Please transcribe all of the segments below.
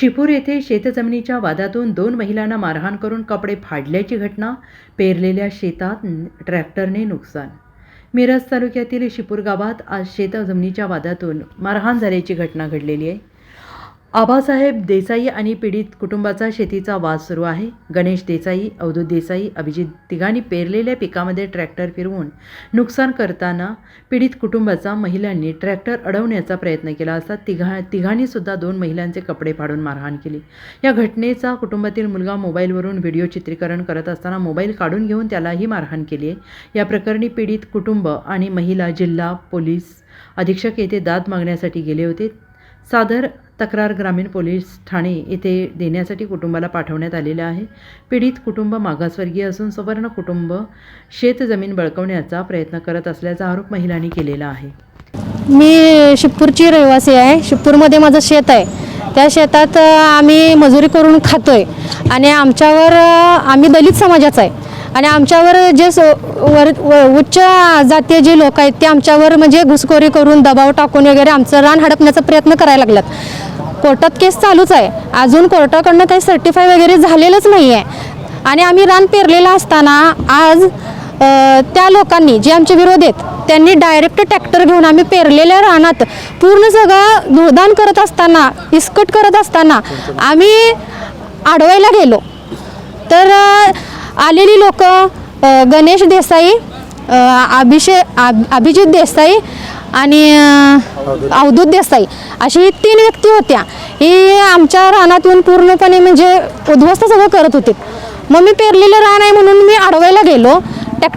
शिपूर येथे शेतजमिनीच्या वादातून दोन महिलांना मारहाण करून कपडे फाडल्याची घटना पेरलेल्या शेतात ट्रॅक्टरने नुकसान. मिरज तालुक्यातील शिपूर गावात आज शेतजमिनीच्या वादातून मारहाण झाल्याची घटना घडलेली आहे. आबासाहेब देसाई आणि पीडित कुटुंबाचा शेतीचा वाद सुरू आहे. गणेश देसाई अवधूत देसाई अभिजित तिघांनी पेरलेल्या पिकामध्ये ट्रॅक्टर फिरवून नुकसान करताना पीडित कुटुंबाचा महिलांनी ट्रॅक्टर अडवण्याचा प्रयत्न केला असता तिघा तिघांनीसुद्धा दोन महिलांचे कपडे फाडून मारहाण केली. या घटनेचा कुटुंबातील मुलगा मोबाईलवरून व्हिडिओ चित्रीकरण करत असताना मोबाईल काढून घेऊन त्यालाही मारहाण केली आहे. या प्रकरणी पीडित कुटुंब आणि महिला जिल्हा पोलीस अधीक्षक येथे दाद मागण्यासाठी गेले होते. सादर तक्रार ग्रामीण पोलीस ठाणे येथे देण्यासाठी कुटुंबाला पाठवण्यात आलेलं आहे. पीडित कुटुंब मागासवर्गीय असून सवर्ण कुटुंब शेतजमीन बळकवण्याचा प्रयत्न करत असल्याचा आरोप महिलांनी केलेला आहे. मी शिपूरची रहिवासी आहे. शिपूरमध्ये माझं शेत आहे. त्या शेतात आम्ही मजुरी करून खातो आहे आणि आमच्यावर आम्ही दलित समाजाचा आहे. आणि आमच्यावर जे वर व- उच्च जातीय जे लोक आहेत ते आमच्यावर म्हणजे घुसखोरी करून दबाव टाकून वगैरे आमचं रान हडपण्याचा प्रयत्न करायला लागलात कोर्टात केस चालूच आहे. अजून कोर्टाकडनं काही सर्टिफाय वगैरे झालेलंच नाही आहे आणि आम्ही रान पेरलेलं असताना आज त्या लोकांनी जे आमचे विरोध आहेत त्यांनी डायरेक्ट ट्रॅक्टर घेऊन आम्ही पेरलेल्या रानात पूर्ण सगळं धुळदान करत असताना इस्कट करत असताना आम्ही अडवायला गेलो. तर आलेली लोक गणेश देसाई अभिषे अभिजित देसाई आणि अवधूत देसाई अशी ही तीन व्यक्ती होत्या. ही आमच्या रानातून पूर्णपणे म्हणजे उद्ध्वस्त सगळं करत होते. मग मी पेरलेलं रान आहे म्हणून मी अडवायला गेलो.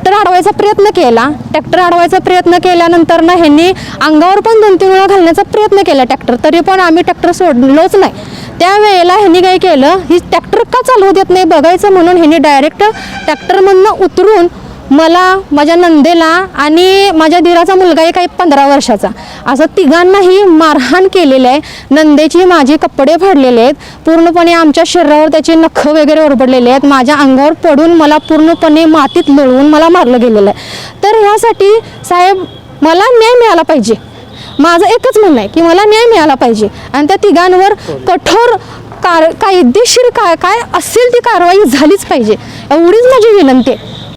ट्रॅक्टर अडवायचा प्रयत्न केला. ट्रॅक्टर अडवायचा प्रयत्न केल्यानंतर ना ह्यांनी अंगावर पण दोन तीन वेळा घालण्याचा प्रयत्न केला ट्रॅक्टर. तरी पण आम्ही ट्रॅक्टर सोडलोच नाही. त्यावेळेला ह्यांनी काय केलं ही ट्रॅक्टर का चालवू देत नाही बघायचं म्हणून ह्यांनी डायरेक्ट ट्रॅक्टरमधनं उतरून मला माझ्या नंदेला आणि माझ्या दिराचा मुलगा एक आहे पंधरा वर्षाचा. असं तिघांनाही मारहाण केलेलं आहे. नंदेची माझे कपडे फाडलेले आहेत. पूर्णपणे आमच्या शरीरावर त्याचे नख वगैरे ओरबडलेले आहेत. माझ्या अंगावर पडून मला पूर्णपणे मातीत लोळवून मला मारलं गेलेलं आहे. तर ह्यासाठी साहेब मला न्याय मिळाला पाहिजे. माझं एकच म्हणणं आहे की मला न्याय मिळाला पाहिजे. आणि त्या तिघांवर कठोर कार कायदेशीर काय काय असेल ती कारवाई झालीच पाहिजे. एवढीच माझी विनंती आहे.